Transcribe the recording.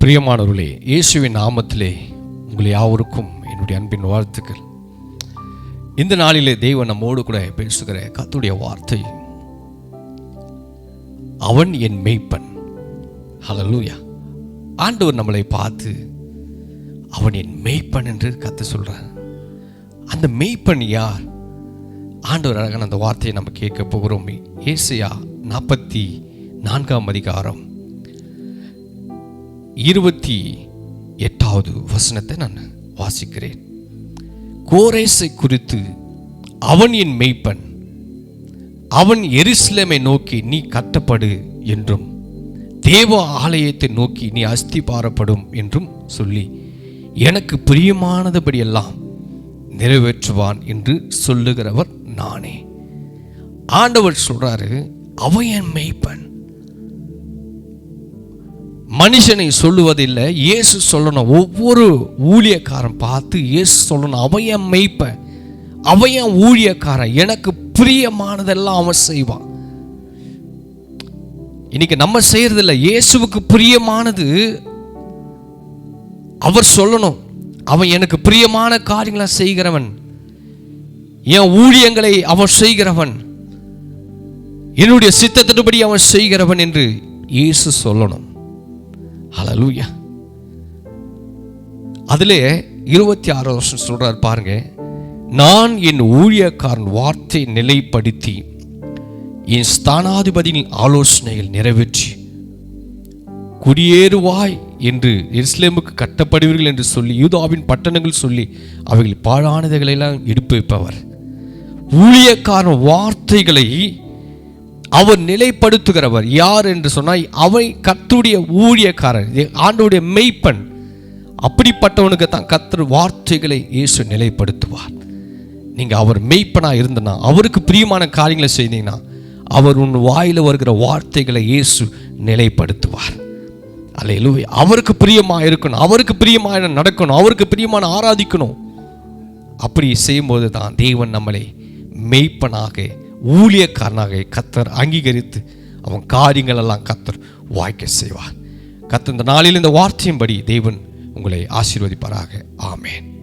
பிரியமானவர்களே இயேசுவின் நாமத்திலே உங்களை யாவருக்கும் என்னுடைய அன்பின் வாழ்த்துக்கள். இந்த நாளிலே தெய்வம் நம்மோடு கூட பேசுகிற கத்துடைய வார்த்தை அவன் என் மெய்ப்பன். ஹலலூயா ஆண்டவர் நம்மளை பார்த்து அவன் என் மெய்ப்பன் என்று கத்து சொல்றார். அந்த மெய்ப்பன் யார்? ஆண்டவர் அழகான அந்த வார்த்தையை நம்ம கேட்க போகிறோம். ஏசியா நாற்பத்தி நான்காம் அதிகாரம். இருபத்தி எட்டாவது வசனத்தை நான் வாசிக்கிறேன். கோரேசை குறித்து அவன் என் மெய்ப்பன் அவன் எருசலேமை நோக்கி நீ கட்டப்படு என்றும் தேவ ஆலயத்தை நோக்கி நீ அஸ்தி பாரப்படும் என்றும் சொல்லி எனக்கு பிரியமானதுபடியெல்லாம் நிறைவேற்றுவான் என்று சொல்லுகிறவர் நானே. ஆண்டவர் சொல்றாரு அவன் என் மெய்ப்பன் மனுஷனை சொல்லுவதில்லை இயேசு சொல்லணும். ஒவ்வொரு ஊழியக்காரன் பார்த்து இயேசு சொல்லணும். அவன் என் மெய்ப்பன்? அவன் என் ஊழியக்காரன்? எனக்கு பிரியமானதெல்லாம் அவன் செய்வான். இன்னைக்கு நம்ம செய்யறதில்ல. இயேசுவுக்கு பிரியமானது அவர் சொல்லணும். அவன் எனக்கு பிரியமான காரியங்களை செய்கிறவன். என் ஊழியங்களை அவன் செய்கிறவன். என்னுடைய சித்தத்தின்படி அவன் செய்கிறவன் என்று இயேசு சொல்லணும். ஹalleluya அதிலே இருபத்தி ஆறு வருஷம் சொல்றார் பாருங்க நான் என் ஊழியக்காரன் வார்த்தை நிலைப்படுத்தி என் ஸ்தானாதிபதியின் ஆலோசனைகள் நிறைவேற்றி குடியேறுவாய் என்று எருசலேமுக்கு கட்டப்படுவீர்கள் என்று சொல்லி யூதாவின் பட்டணங்கள் சொல்லி அவைகள் பாழானதைகளெல்லாம் எடுப்பு வைப்பவர். ஊழியக்காரன் வார்த்தைகளை அவர் நிலைப்படுத்துகிறவர். யார் என்று சொன்னால் அவை கத்துடைய ஊழியக்காரன் ஆண்டோடைய மெய்ப்பன் அப்படிப்பட்டவனுக்கு தான் கத்தர் வார்த்தைகளை இயேசு நிலைப்படுத்துவார். நீங்கள் அவர் மெய்ப்பனாக இருந்தனா அவருக்கு பிரியமான காரியங்களை செய்தீங்கன்னா அவர் உன் வாயில் வருகிற வார்த்தைகளை இயேசு நிலைப்படுத்துவார். அல்லேலூயா. அவருக்கு பிரியமாக இருக்கணும் அவருக்கு பிரியமாக நடக்கணும் அவருக்கு பிரியமான ஆராதிக்கணும். அப்படி செய்யும்போது தான் தேவன் நம்மளை மெய்ப்பனாக ஊழியக்காரனாக கத்தர் அங்கீகரித்து அவன் காரியங்களெல்லாம் கத்தர் வாய்க்க செய்வார். கத்த இந்த நாளில் இந்த வார்த்தையின்படி தேவன் உங்களை ஆசீர்வதிப்பாராக. ஆமேன்.